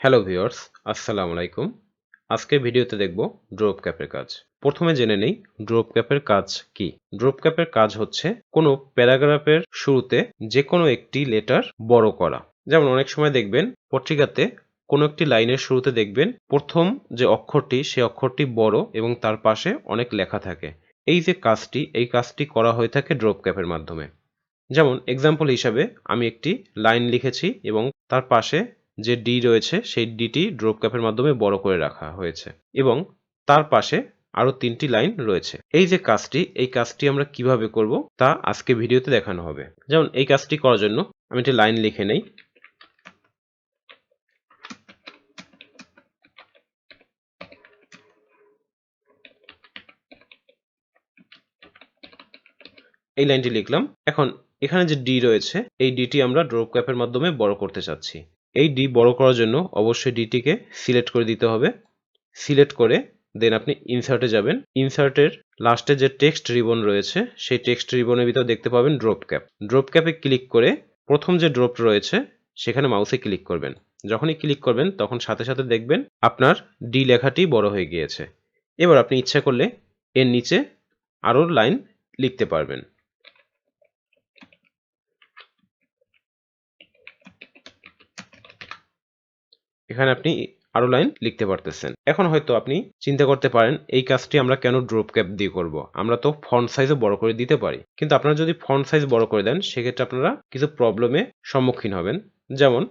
Hello viewers আসসালামু আলাইকুম আজকের ভিডিওতে দেখব ড্রপ ক্যাপের কাজ। প্রথমে জেনে নেই ড্রপ ক্যাপের কাজ কি। ড্রপ ক্যাপের কাজ হচ্ছে কোনো প্যারাগ্রাফের শুরুতে যে কোনো একটি লেটার বড় করা। যেমন অনেক সময় দেখবেন পত্রিকাতে কোনো একটি লাইনের শুরুতে দেখবেন প্রথম যে অক্ষরটি, সে অক্ষরটি বড় এবং তার পাশে অনেক লেখা থাকে। এই যে কাজটি, এই কাজটি করা হয়ে থাকে ড্রপ ক্যাপের মাধ্যমে। যেমন এক্সাম্পল হিসাবে আমি একটি লাইন লিখেছি এবং তার পাশে যে ডি রয়েছে, সেই ডিটি ড্রপ ক্যাপের মাধ্যমে বড় করে রাখা হয়েছে এবং তার পাশে আরও তিনটি লাইন রয়েছে। এই যে কাজটি, এই কাজটি আমরা কীভাবে করব তা আজকে ভিডিওতে দেখানো হবে। যেমন এই কাজটি করার জন্য আমি একটি লাইন লিখে নেই। এই লাইনটি লিখলাম। এখন এখানে যে ডি রয়েছে, এই ডিটি আমরা ড্রপ ক্যাপের মাধ্যমে বড় করতে চাচ্ছি। এই ডি বড় করার জন্য অবশ্যই ডিটিকে সিলেক্ট করে দিতে হবে। সিলেক্ট করে দেন আপনি ইনসার্টে যাবেন। ইনসার্টের লাস্টে যে টেক্সট রিবন রয়েছে, সেই টেক্সট রিবনের ভিতর দেখতে পাবেন ড্রপ ক্যাপ ড্রপ ক্যাপে ক্লিক করে প্রথম যে ড্রপ রয়েছে, সেখানে মাউসে ক্লিক করবেন। যখনই ক্লিক করবেন, তখন সাথে সাথে দেখবেন আপনার ডি লেখাটি বড় হয়ে গিয়েছে। এবার আপনি ইচ্ছা করলে এর নিচে আরও লাইন লিখতে পারবেন। এখানে আপনি আরও লাইন লিখতে পারতেছেন। এখন হয়তো আপনি চিন্তা করতে পারেন, এই কাজটি আমরা কেন ড্রপ ক্যাপ দিয়ে করব? আমরা তো ফন্ট সাইজও বড় করে দিতে পারি। কিন্তু আপনারা যদি ফন্ট সাইজ বড় করে দেন, সেক্ষেত্রে আপনারা কিছু প্রবলেমে সম্মুখীন হবেন। যেমন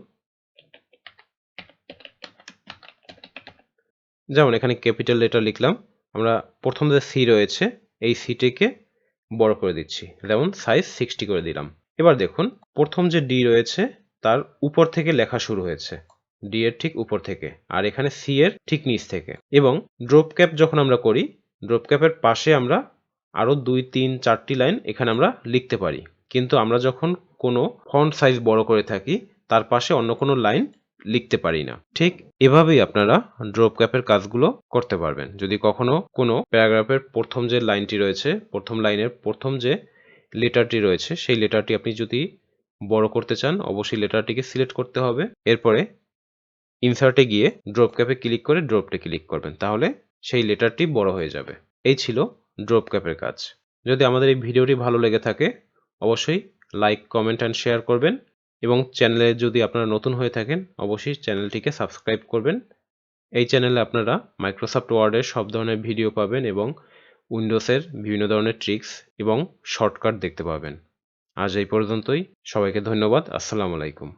যেমন এখানে ক্যাপিটাল লেটার লিখলাম। আমরা প্রথম যে সি রয়েছে, এই সিটিকে বড় করে দিচ্ছি। যেমন সাইজ সিক্সটি করে দিলাম। এবার দেখুন, প্রথম যে ডি রয়েছে, তার উপর থেকে লেখা শুরু হয়েছে। ডি এর ঠিক উপর থেকে, আর এখানে সি এর ঠিক নিচ থেকে। এবং ড্রপ ক্যাপ যখন আমরা করি ড্রপ ক্যাপের পাশে আমরা আরও দুই, তিন, চারটি লাইন এখানে আমরা লিখতে পারি। কিন্তু আমরা যখন কোনো ফন্ট সাইজ বড় করে থাকি, তার পাশে অন্য কোনো লাইন লিখতে পারি না। ঠিক এভাবেই আপনারা ড্রপ ক্যাপের কাজগুলো করতে পারবেন। যদি কখনো কোনো প্যারাগ্রাফের প্রথম যে লাইনটি রয়েছে, প্রথম লাইনের প্রথম যে লেটারটি রয়েছে, সেই লেটারটি আপনি যদি বড় করতে চান, অবশ্যই লেটারটিকে সিলেক্ট করতে হবে। এরপরে ইনসার্টে গিয়ে ড্রপ ক্যাপে ক্লিক করে ড্রপটে ক্লিক করবেন, তাহলে সেই লেটারটি বড় হয়ে যাবে। এই ছিল ড্রপ ক্যাপের কাজ। যদি আমাদের এই ভিডিওটি ভালো লেগে থাকে, অবশ্যই লাইক কমেন্ট অ্যান্ড শেয়ার করবেন এবং চ্যানেলে যদি আপনারা নতুন হয়ে থাকেন, অবশ্যই চ্যানেলটিকে সাবস্ক্রাইব করবেন। এই চ্যানেলে আপনারা মাইক্রোসফট ওয়ার্ডের সব ধরনের ভিডিও পাবেন এবং উইন্ডোজের বিভিন্ন ধরনের ট্রিক্স এবং শর্টকাট দেখতে পাবেন। আজ এই পর্যন্তই। সবাইকে ধন্যবাদ। আসসালামু আলাইকুম।